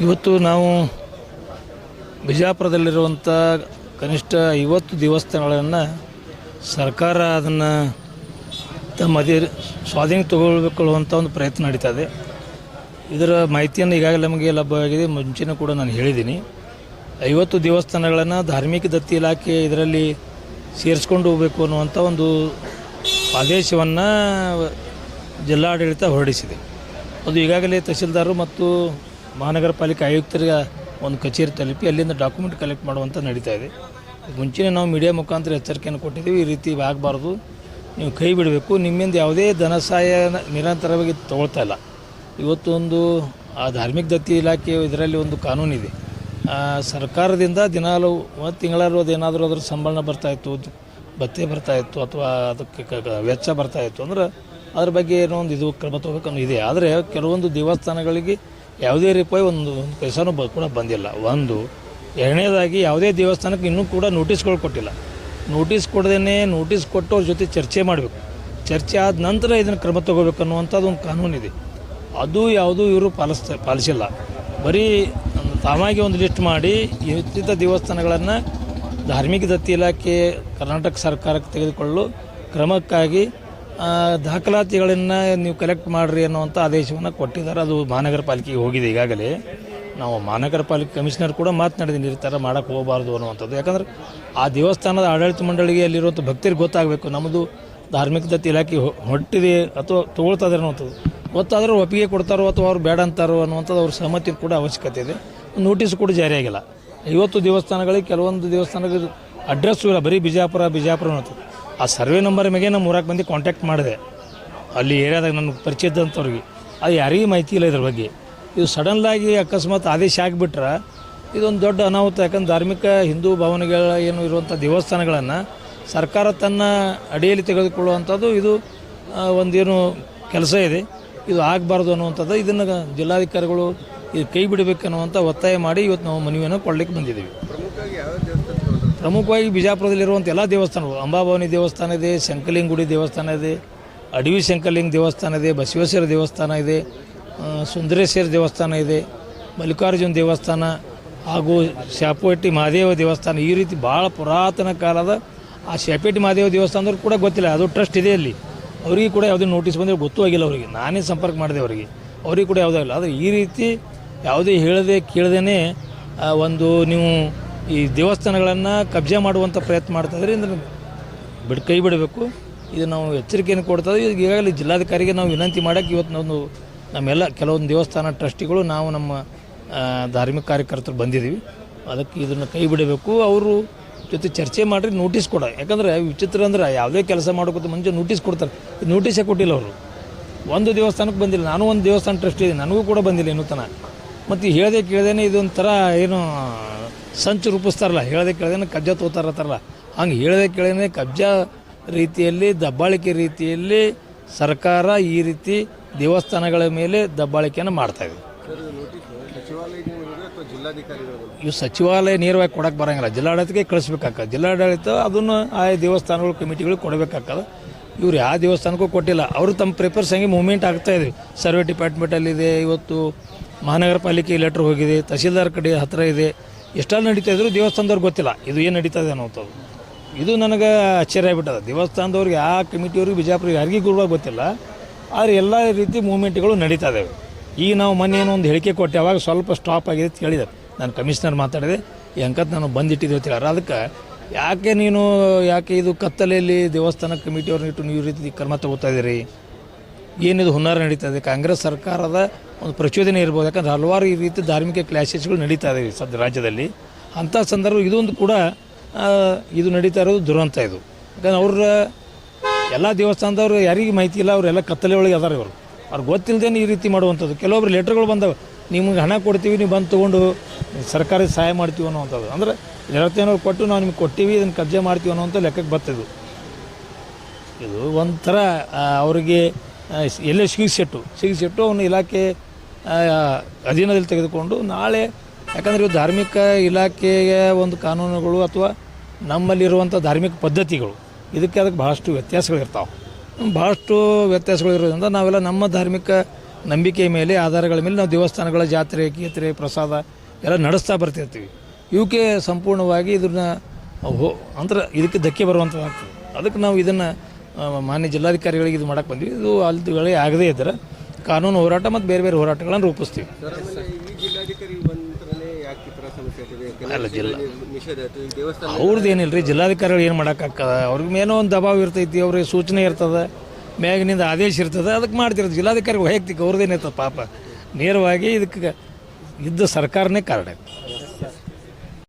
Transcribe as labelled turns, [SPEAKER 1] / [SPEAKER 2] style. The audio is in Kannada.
[SPEAKER 1] ಇವತ್ತು ನಾವು ಬಿಜಾಪುರದಲ್ಲಿರುವಂಥ ಕನಿಷ್ಠ ಐವತ್ತು ದೇವಸ್ಥಾನಗಳನ್ನು ಸರ್ಕಾರ ಅದನ್ನು ತಮ್ಮ ಅದೇ ಸ್ವಾಧೀನ ತಗೊಳ್ಕೊಳ್ಳುವಂಥ ಒಂದು ಪ್ರಯತ್ನ ನಡೀತಾ ಇದೆ. ಇದರ ಮಾಹಿತಿಯನ್ನು ಈಗಾಗಲೇ ನಮಗೆ ಲಭ್ಯವಾಗಿದೆ. ಮುಂಚೆನೂ ಕೂಡ ನಾನು ಹೇಳಿದ್ದೀನಿ. ಐವತ್ತು ದೇವಸ್ಥಾನಗಳನ್ನು ಧಾರ್ಮಿಕ ದತ್ತಿ ಇಲಾಖೆ ಇದರಲ್ಲಿ ಸೇರಿಸ್ಕೊಂಡು ಹೋಗಬೇಕು ಅನ್ನುವಂಥ ಒಂದು ಆದೇಶವನ್ನು ಜಿಲ್ಲಾಡಳಿತ ಹೊರಡಿಸಿದೆ. ಅದು ಈಗಾಗಲೇ ತಹಸೀಲ್ದಾರು ಮತ್ತು ಮಹಾನಗರ ಪಾಲಿಕೆ ಆಯುಕ್ತರಿಗೆ ಒಂದು ಕಚೇರಿ ತಲುಪಿ ಅಲ್ಲಿಂದ ಡಾಕ್ಯುಮೆಂಟ್ ಕಲೆಕ್ಟ್ ಮಾಡುವಂಥ ನಡೀತಾ ಇದೆ. ಮುಂಚೆನೇ ನಾವು ಮೀಡಿಯಾ ಮುಖಾಂತರ ಎಚ್ಚರಿಕೆಯನ್ನು ಕೊಟ್ಟಿದ್ದೀವಿ. ಈ ರೀತಿ ಆಗಬಾರ್ದು. ನೀವು ಕೈ ಬಿಡಬೇಕು. ನಿಮ್ಮಿಂದ ಯಾವುದೇ ಧನ ಸಹಾಯ ನಿರಂತರವಾಗಿ ತಗೊಳ್ತಾ ಇಲ್ಲ. ಇವತ್ತೊಂದು, ಆ ಧಾರ್ಮಿಕ ದತ್ತಿ ಇಲಾಖೆ ಇದರಲ್ಲಿ ಒಂದು ಕಾನೂನಿದೆ. ಸರ್ಕಾರದಿಂದ ದಿನಾಲು ಒಂದು ತಿಂಗಳಲ್ಲೂ ಅದೇನಾದರೂ ಅದ್ರ ಸಂಬಳ ಬರ್ತಾಯಿತ್ತು ಭತ್ತೆ ಬರ್ತಾಯಿತ್ತು ಅಥವಾ ಅದಕ್ಕೆ ವೆಚ್ಚ ಬರ್ತಾಯಿತ್ತು ಅಂದ್ರೆ ಅದ್ರ ಬಗ್ಗೆ ಏನೋ ಒಂದು ಇದು ಕ್ರಮ ತಗೋಬೇಕು ಅನ್ನೋ ಇದೆ. ಆದರೆ ಕೆಲವೊಂದು ದೇವಸ್ಥಾನಗಳಿಗೆ ಯಾವುದೇ ರೂಪಾಯಿ ಒಂದು ಒಂದು ಪೈಸಾನು ಬ ಕೂಡ ಬಂದಿಲ್ಲ. ಒಂದು, ಎರಡನೇದಾಗಿ ಯಾವುದೇ ದೇವಸ್ಥಾನಕ್ಕೆ ಇನ್ನೂ ಕೂಡ ನೋಟಿಸ್ಗಳು ಕೊಟ್ಟಿಲ್ಲ. ನೋಟಿಸ್ ಕೊಡದೇ ನೋಟಿಸ್ ಕೊಟ್ಟು ಅವ್ರ ಜೊತೆ ಚರ್ಚೆ ಮಾಡಬೇಕು. ಚರ್ಚೆ ಆದ ನಂತರ ಇದನ್ನು ಕ್ರಮ ತಗೋಬೇಕು ಅನ್ನುವಂಥದ್ದು ಒಂದು ಕಾನೂನಿದೆ. ಅದು ಯಾವುದೂ ಇವರು ಪಾಲಿಸ್ತಾ, ಪಾಲಿಸಿಲ್ಲ. ಬರೀ ತಾವಾಗಿ ಒಂದು ಲಿಸ್ಟ್ ಮಾಡಿ ಇತ್ತಿದ್ದ ದೇವಸ್ಥಾನಗಳನ್ನು ಧಾರ್ಮಿಕ ದತ್ತಿ ಇಲಾಖೆ, ಕರ್ನಾಟಕ ಸರ್ಕಾರಕ್ಕೆ ತೆಗೆದುಕೊಳ್ಳಲು ಕ್ರಮಕ್ಕಾಗಿ ದಾಖಲಾತಿಗಳನ್ನು ನೀವು ಕಲೆಕ್ಟ್ ಮಾಡಿರಿ ಅನ್ನುವಂಥ ಆದೇಶವನ್ನು ಕೊಟ್ಟಿದ್ದಾರೆ. ಅದು ಮಹಾನಗರ ಪಾಲಿಕೆಗೆ ಹೋಗಿದೆ ಈಗಾಗಲೇ. ನಾವು ಮಹಾನಗರ ಪಾಲಿಕೆ ಕಮಿಷನರ್ ಕೂಡ ಮಾತನಾಡಿದ್ದೀನಿ ಈ ಥರ ಮಾಡೋಕ್ಕೆ ಹೋಗಬಾರ್ದು ಅನ್ನುವಂಥದ್ದು. ಯಾಕಂದ್ರೆ ಆ ದೇವಸ್ಥಾನದ ಆಡಳಿತ ಮಂಡಳಿಗೆ ಅಲ್ಲಿರುವಂಥ ಭಕ್ತರಿಗೆ ಗೊತ್ತಾಗಬೇಕು ನಮ್ಮದು ಧಾರ್ಮಿಕ ದತ್ತಿ ಇಲಾಖೆ ಹೊಟ್ಟಿದೆ ಅಥವಾ ತೊಗೊಳ್ತದೆ ಅನ್ನುವಂಥದ್ದು. ಗೊತ್ತಾದರೂ ಒಪ್ಪಿಗೆ ಕೊಡ್ತಾರೋ ಅಥವಾ ಅವ್ರು ಬೇಡ ಅಂತಾರೋ ಅನ್ನುವಂಥದ್ದು ಅವ್ರ ಸಹಮತಿ ಕೂಡ ಅವಶ್ಯಕತೆ ಇದೆ. ನೋಟಿಸ್ ಕೂಡ ಜಾರಿಯಾಗಿಲ್ಲ ಇವತ್ತು ದೇವಸ್ಥಾನಗಳಿಗೆ ಕೆಲವೊಂದು ದೇವಸ್ಥಾನಗಳ ಅಡ್ರೆಸ್ಸು ಇಲ್ಲ, ಬರೀ ಬಿಜಾಪುರ ಬಿಜಾಪುರ ಅನ್ನೋದು ಆ ಸರ್ವೆ ನಂಬರ್ ಮೇಲೆ ನಮ್ಮ ಊರಾಗ ಬಂದು ಕಾಂಟ್ಯಾಕ್ಟ್ ಮಾಡಿದೆ. ಅಲ್ಲಿ ಏರಿಯಾದಾಗ ನನಗೆ ಪರಿಚಯ ಇದ್ದಂಥವ್ರಿಗೆ. ಅದು ಯಾರಿಗೂ ಮಾಹಿತಿ ಇಲ್ಲ ಇದ್ರ ಬಗ್ಗೆ. ಇದು ಸಡನ್ಲಾಗಿ ಅಕಸ್ಮಾತ್ ಆದೇಶ ಆಗಿಬಿಟ್ರೆ ಇದೊಂದು ದೊಡ್ಡ ಅನಾಹುತ. ಯಾಕಂದ್ರೆ ಧಾರ್ಮಿಕ ಹಿಂದೂ ಭಾವನೆಗಳ ಏನು ಇರುವಂಥ ದೇವಸ್ಥಾನಗಳನ್ನು ಸರ್ಕಾರ ತನ್ನ ಅಡಿಯಲ್ಲಿ ತೆಗೆದುಕೊಳ್ಳುವಂಥದ್ದು ಇದು ಒಂದೇನು ಕೆಲಸ ಇದೆ. ಇದು ಆಗಬಾರ್ದು ಅನ್ನುವಂಥದ್ದು ಇದನ್ನು ಜಿಲ್ಲಾಧಿಕಾರಿಗಳು ಇದು ಕೈ ಬಿಡಬೇಕನ್ನುವಂಥ ಒತ್ತಾಯ ಮಾಡಿ ಇವತ್ತು ನಾವು ಮನವಿಯನ್ನು ಕೊಡಲಿಕ್ಕೆ ಬಂದಿದ್ದೀವಿ. ಪ್ರಮುಖವಾಗಿ ಬಿಜಾಪುರದಲ್ಲಿರುವಂಥ ಎಲ್ಲ ದೇವಸ್ಥಾನಗಳು. ಅಂಬಾಭವನಿ ದೇವಸ್ಥಾನ ಇದೆ ಶಂಕಲಿಂಗುಡಿ ದೇವಸ್ಥಾನ ಇದೆ, ಅಡವಿ ಶಂಕಲಿಂಗ ದೇವಸ್ಥಾನ ಇದೆ, ಬಸವೇಶ್ವರ ದೇವಸ್ಥಾನ ಇದೆ ಸುಂದರೇಶ್ವರ ದೇವಸ್ಥಾನ ಇದೆ, ಮಲ್ಲಿಕಾರ್ಜುನ ದೇವಸ್ಥಾನ ಹಾಗೂ ಶಾಪುವಟ್ಟಿ ಮಹಾದೇವ ದೇವಸ್ಥಾನ. ಈ ರೀತಿ ಭಾಳ ಪುರಾತನ ಕಾಲದ ಆ ಶಾಪೇಟಿ ಮಹಾದೇವ ದೇವಸ್ಥಾನದವ್ರು ಕೂಡ ಗೊತ್ತಿಲ್ಲ. ಅದು ಟ್ರಸ್ಟ್ ಇದೆ ಅಲ್ಲಿ. ಅವರಿಗೆ ಕೂಡ ಯಾವುದೇ ನೋಟಿಸ್ ಬಂದರೆ ಗೊತ್ತೂ ಆಗಿಲ್ಲ ಅವರಿಗೆ. ನಾನೇ ಸಂಪರ್ಕ ಮಾಡಿದೆ ಅವರಿಗೆ. ಅವರಿಗೆ ಕೂಡ ಯಾವುದೂ ಇಲ್ಲ. ಆದರೆ ಈ ರೀತಿ ಯಾವುದೇ ಹೇಳದೆ ಕೇಳದೇ ಒಂದು ನೀವು ಈ ದೇವಸ್ಥಾನಗಳನ್ನು ಕಬ್ಜೆ ಮಾಡುವಂಥ ಪ್ರಯತ್ನ ಮಾಡ್ತಾ ಇದ್ರೆ ಇದನ್ನು ಬಿಡ್ ಕೈ ಬಿಡಬೇಕು. ಇದು ನಾವು ಎಚ್ಚರಿಕೆಯನ್ನು ಕೊಡ್ತಾ ಇದ್ದೀವಿ. ಈಗ ಈಗಾಗಲೇ ಜಿಲ್ಲಾಧಿಕಾರಿಗೆ ನಾವು ವಿನಂತಿ ಮಾಡೋಕ್ಕೆ ಇವತ್ತು ನಾವು ನಮ್ಮೆಲ್ಲ ಕೆಲವೊಂದು ದೇವಸ್ಥಾನ ಟ್ರಸ್ಟಿಗಳು ನಾವು ನಮ್ಮ ಧಾರ್ಮಿಕ ಕಾರ್ಯಕರ್ತರು ಬಂದಿದ್ದೀವಿ. ಅದಕ್ಕೆ ಇದನ್ನು ಕೈ ಬಿಡಬೇಕು. ಅವರು ಜೊತೆ ಚರ್ಚೆ ಮಾಡಿರಿ, ನೋಟಿಸ್ ಕೊಡ. ಯಾಕಂದರೆ ವಿಚಿತ್ರ ಅಂದ್ರೆ ಯಾವುದೇ ಕೆಲಸ ಮಾಡೋಕ್ಕಿಂತ ಮುಂಚೆ ನೋಟಿಸ್ ಕೊಡ್ತಾರೆ. ನೋಟಿಸೇ ಕೊಟ್ಟಿಲ್ಲ ಅವರು. ಒಂದು ದೇವಸ್ಥಾನಕ್ಕೆ ಬಂದಿಲ್ಲ. ನಾನು ಒಂದು ದೇವಸ್ಥಾನ ಟ್ರಸ್ಟ್ ಇದೆ ನನಗೂ ಕೂಡ ಬಂದಿಲ್ಲ ಇನ್ನೂ ತನಕ. ಮತ್ತು ಹೇಳದೆ ಕೇಳ್ದೇನೆ ಇದೊಂಥರ ಏನು ಸಂಚು ರೂಪಿಸ್ತಾರಲ್ಲ, ಹೇಳದೆ ಕೇಳದೇನೆ ಕಬ್ಜಾ ತೋತಾರತ್ತಾರಲ್ಲ. ಹಂಗೆ ಹೇಳದೆ ಕೇಳೇನೆ ಕಬ್ಜಾ ರೀತಿಯಲ್ಲಿ, ದಬ್ಬಾಳಿಕೆ ರೀತಿಯಲ್ಲಿ ಸರ್ಕಾರ ಈ ರೀತಿ ದೇವಸ್ಥಾನಗಳ ಮೇಲೆ ದಬ್ಬಾಳಿಕೆಯನ್ನು ಮಾಡ್ತಾ ಇದೆ. ಇವು ಸಚಿವಾಲಯ ನೇರವಾಗಿ ಕೊಡಕ್ಕೆ ಬರೋಂಗಿಲ್ಲ. ಜಿಲ್ಲಾಡಳಿತಕ್ಕೆ ಕಳಿಸ್ಬೇಕಾಗ್ತದೆ. ಜಿಲ್ಲಾಡಳಿತ ಅದನ್ನು ಆಯಾ ದೇವಸ್ಥಾನಗಳು, ಕಮಿಟಿಗಳು ಕೊಡಬೇಕಾಗ್ತದೆ. ಇವ್ರು ಯಾವ ದೇವಸ್ಥಾನಕ್ಕೂ ಕೊಟ್ಟಿಲ್ಲ. ಅವರು ತಮ್ಮ ಪ್ರಿಪೇರ್ಸ್ ಹಂಗೆ ಮೂವ್ಮೆಂಟ್ ಇದೆ. ಸರ್ವೆ ಡಿಪಾರ್ಟ್ಮೆಂಟಲ್ಲಿದೆ ಇವತ್ತು ಮಹಾನಗರ ಪಾಲಿಕೆ ಲೆಟ್ರ್ ಹೋಗಿದೆ, ತಹಸೀಲ್ದಾರ್ ಕಡೆ ಹತ್ತಿರ ಇದೆ. ಎಷ್ಟೆಲ್ಲ ನಡೀತಾ ಇದ್ರು ದೇವಸ್ಥಾನದವ್ರು ಗೊತ್ತಿಲ್ಲ. ಇದು ಏನು ನಡೀತಾ ಇದೆ ಇದು ನನಗೆ ಆಶ್ಚರ್ಯ ಆಗಿಬಿಟ್ಟದ. ದೇವಸ್ಥಾನದವ್ರಿಗೆ ಆ ಕಮಿಟಿಯವ್ರಿಗೆ ಬಿಜಾಪುರ ಯಾರಿಗೂ ಗುರುವಾಗಿ ಗೊತ್ತಿಲ್ಲ. ಆದರೆ ಎಲ್ಲ ರೀತಿ ಮೂವ್ಮೆಂಟ್ಗಳು ನಡೀತಾ ಇದ್ದಾವೆ ಈಗ ನಾವು ಮೊನ್ನೆ ಏನೋ ಒಂದು ಹೇಳಿಕೆ ಕೊಟ್ಟೆ, ಅವಾಗ ಸ್ವಲ್ಪ ಸ್ಟಾಪ್ ಆಗಿದೆ ಅಂತ ಹೇಳಿದ್ದಾರೆ ನಾನು ಕಮಿಷನರ್ ಮಾತಾಡಿದೆ. ಈ ಅಂಕತ್ ನಾನು ಬಂದಿಟ್ಟಿದ್ದೆ ಅಂತ ಅದಕ್ಕೆ ಯಾಕೆ ನೀನು, ಯಾಕೆ ಇದು ಕತ್ತಲೆಯಲ್ಲಿ ದೇವಸ್ಥಾನ ಕಮಿಟಿಯವ್ರನ್ನ ಇಟ್ಟು ನೀವು ರೀತಿ ಕ್ರಮ ತಗೋತಾ ಇದ್ದೀರಿ? ಏನಿದು ಹುನ್ನಾರ ನಡೀತಾ ಇದೆ? ಕಾಂಗ್ರೆಸ್ ಸರ್ಕಾರದ ಒಂದು ಪ್ರಚೋದನೆ ಇರ್ಬೋದು. ಯಾಕಂದ್ರೆ ಹಲವಾರು ಈ ರೀತಿ ಧಾರ್ಮಿಕ ಕ್ಲಾಶಸ್ಗಳು ನಡೀತಾ ಇದೆ ಸದ್ಯ ರಾಜ್ಯದಲ್ಲಿ. ಅಂಥ ಸಂದರ್ಭ ಇದೊಂದು ಕೂಡ ಇದು ನಡೀತಾ ಇರೋದು ದುರಂತ ಇದು. ಯಾಕಂದ್ರೆ ಅವ್ರ ಎಲ್ಲ ದೇವಸ್ಥಾನದವ್ರು ಯಾರಿಗೆ ಮಾಹಿತಿ ಇಲ್ಲ, ಅವರೆಲ್ಲ ಕತ್ತಲೆ ಒಳಗೆ ಅದಾರ ಇವರು. ಅವ್ರಿಗೆ ಗೊತ್ತಿಲ್ಲದೇನೆ ಈ ರೀತಿ ಮಾಡುವಂಥದ್ದು. ಕೆಲವೊಬ್ರು ಲೆಟ್ರ್ಗಳು ಬಂದವು ನಿಮ್ಗೆ ಹಣ ಕೊಡ್ತೀವಿ, ನೀವು ಬಂದು ತೊಗೊಂಡು ಸರ್ಕಾರಿ ಸಹಾಯ ಮಾಡ್ತೀವಿ ಅನ್ನೋವಂಥದ್ದು ಅಂದರೆ ಜನತೆಯವ್ರು ಕೊಟ್ಟು, ನಾವು ನಿಮ್ಗೆ ಕೊಟ್ಟಿವಿ, ಇದನ್ನು ಕಬ್ಜೆ ಮಾಡ್ತೀವಿ ಅನ್ನೋವಂಥ ಲೆಕ್ಕಕ್ಕೆ ಬರ್ತಿದ್ವು ಇದು. ಒಂಥರ ಅವರಿಗೆ ಎಲ್ಲೇ ಸಿಗಿಸೆಟ್ಟು ಸಿಗಿಸೆಟ್ಟು ಅವನು ಇಲಾಖೆ ಅಧೀನದಲ್ಲಿ ತೆಗೆದುಕೊಂಡು ನಾಳೆ, ಯಾಕಂದರೆ ಇವು ಧಾರ್ಮಿಕ ಇಲಾಖೆಯ ಒಂದು ಕಾನೂನುಗಳು ಅಥವಾ ನಮ್ಮಲ್ಲಿರುವಂಥ ಧಾರ್ಮಿಕ ಪದ್ಧತಿಗಳು, ಇದಕ್ಕೆ ಅದಕ್ಕೆ ಭಾಳಷ್ಟು ವ್ಯತ್ಯಾಸಗಳಿರ್ತಾವೆ. ಭಾಳಷ್ಟು ವ್ಯತ್ಯಾಸಗಳಿರೋದ್ರಿಂದ ನಾವೆಲ್ಲ ನಮ್ಮ ಧಾರ್ಮಿಕ ನಂಬಿಕೆ ಮೇಲೆ, ಆಧಾರಗಳ ಮೇಲೆ ನಾವು ದೇವಸ್ಥಾನಗಳ ಜಾತ್ರೆ ಗೀತ್ರೆ ಪ್ರಸಾದ ಎಲ್ಲ ನಡೆಸ್ತಾ ಬರ್ತಿರ್ತೀವಿ. ಇವಕ್ಕೆ ಸಂಪೂರ್ಣವಾಗಿ ಇದನ್ನ ಹೋ, ಅಂದ್ರೆ ಇದಕ್ಕೆ ಧಕ್ಕೆ ಬರುವಂಥದ್ದಾಗ್ತದೆ ಅದಕ್ಕೆ ನಾವು ಇದನ್ನು ಮಾನ್ಯ ಜಿಲ್ಲಾಧಿಕಾರಿಗಳಿಗೆ ಇದು ಮಾಡಕ್ಕೆ ಬಂದ್ವಿ. ಇದು ಅಲ್ಲಿ ಆಗದೇ ಇದ್ರೆ ಕಾನೂನು ಹೋರಾಟ ಮತ್ತು ಬೇರೆ ಬೇರೆ ಹೋರಾಟಗಳನ್ನು ರೂಪಿಸ್ತೀವಿ.
[SPEAKER 2] ಆಮೇಲೆ ಈ ಜಿಲ್ಲಾಧಿಕಾರಿ ಬಂದ್ರೆ ಯಾಕೆ ಈ ಥರ ಸಮಸ್ಯೆ ಆಗ್ತದೆ?
[SPEAKER 1] ಅಲ್ಲ, ಜಿಲ್ಲಾ- ಅವ್ರದ್ದು ಏನಿಲ್ಲ ರೀ ಜಿಲ್ಲಾಧಿಕಾರಿಗಳು ಏನು ಮಾಡೋಕ್ಕಾಗ್ತದ ಅವ್ರಿಗೆ ಏನೋ ಒಂದು ದಬಾವ್ ಇರ್ತೈತಿ ಅವ್ರಿಗೆ ಸೂಚನೆ ಇರ್ತದೆ ಮ್ಯಾಗಿನಿಂದ ಆದೇಶ ಇರ್ತದೆ ಅದಕ್ಕೆ ಮಾಡ್ತಿರೋದು. ಜಿಲ್ಲಾಧಿಕಾರಿ ವೈಯಕ್ತಿಕ ಅವ್ರದ್ದೇನಿರ್ತದೆ ಪಾಪ. ನೇರವಾಗಿ ಇದಕ್ಕೆ ಇದ್ದ ಸರ್ಕಾರನೇ ಕಾರಣ